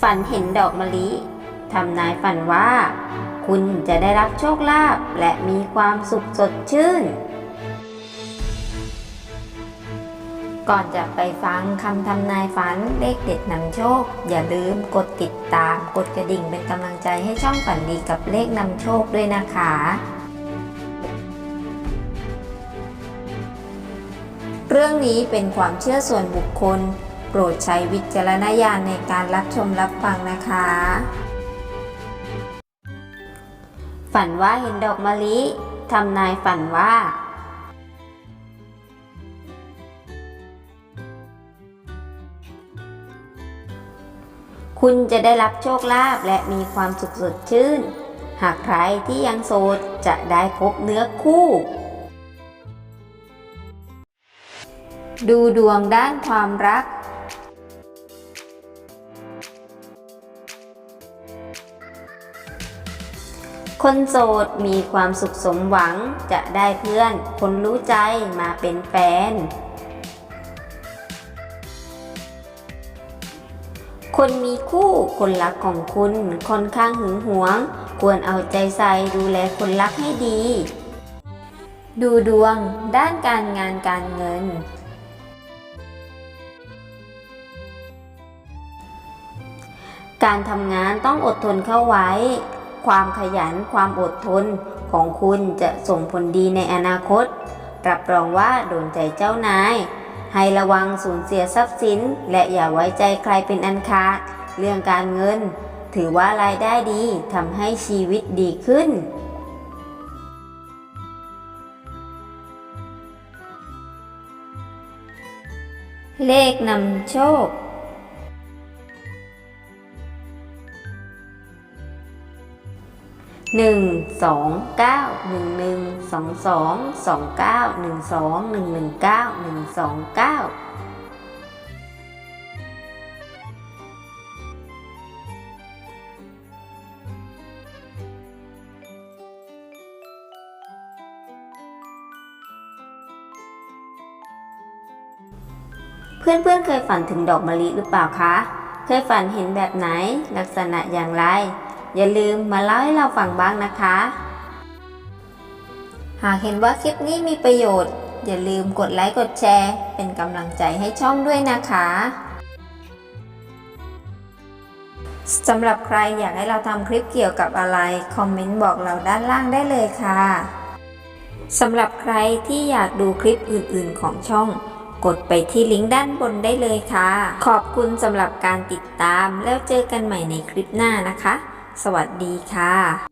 ฝันเห็นดอกมะลิทำนายฝันว่า คุณจะได้รับโชคลาภและมีความสุขสดชื่น ก่อนจะไปฟังคำทำนายฝันเลขเด็ดนำโชค อย่าลืมกดติดตาม กดกระดิ่งเป็นกำลังใจให้ช่องฝันดีกับเลขนำโชคด้วยนะคะ เรื่องนี้เป็นความเชื่อส่วนบุคคล โปรดใช้วิจารณญาณในการรับชมรับฟังนะคะ ฝันว่าเห็นดอกมะลิทำนายฝันว่า คุณจะได้รับโชคลาภและมีความสุขสดชื่น หากใครที่ยังโสดจะได้พบเนื้อคู่ดูดวงด้านความรัก คนโสดมีความสุขสมหวังจะได้เพื่อน คนรู้ใจมาเป็นแฟน คนมีคู่คนรักของคุณค่อนข้างหึงหวง ควรเอาใจใส่ดูแลคนรักให้ดี ดูดวงด้านการงานการเงินการทำงานต้องอดทนเข้าไว้ ความขยันความอดทนของคุณจะส่งผลดีในอนาคต รับรองว่าโดนใจเจ้านาย ให้ระวังสูญเสียทรัพย์สิน และอย่าไว้ใจใครเป็นอันขาด เรื่องการเงิน ถือว่ารายได้ดีทำให้ชีวิตดีขึ้นเลขนำโชค หนึ่งสองเก้าหนึ่งหนึ่งสองสองสองเก้าหนึ่งสองหนึ่งหนึ่งเก้าหนึ่งสองเก้าเพื่อนๆเคยฝันถึงดอกมะลิหรือเปล่าคะ เคยฝันเห็นแบบไหน ลักษณะอย่างไร อย่าลืมมาเล่าให้เราฟังบ้างนะคะ หากเห็นว่าคลิปนี้มีประโยชน์ อย่าลืมกดไลค์กดแชร์ เป็นกำลังใจให้ช่องด้วยนะคะสำหรับใครอยากให้เราทำคลิปเกี่ยวกับอะไร คอมเมนต์บอกเราด้านล่างได้เลยค่ะสำหรับใครที่อยากดูคลิปอื่นๆของช่อง กดไปที่ลิงก์ด้านบนได้เลยค่ะ ขอบคุณสำหรับการติดตามแล้วเจอกันใหม่ในคลิปหน้านะคะ สวัสดีค่ะ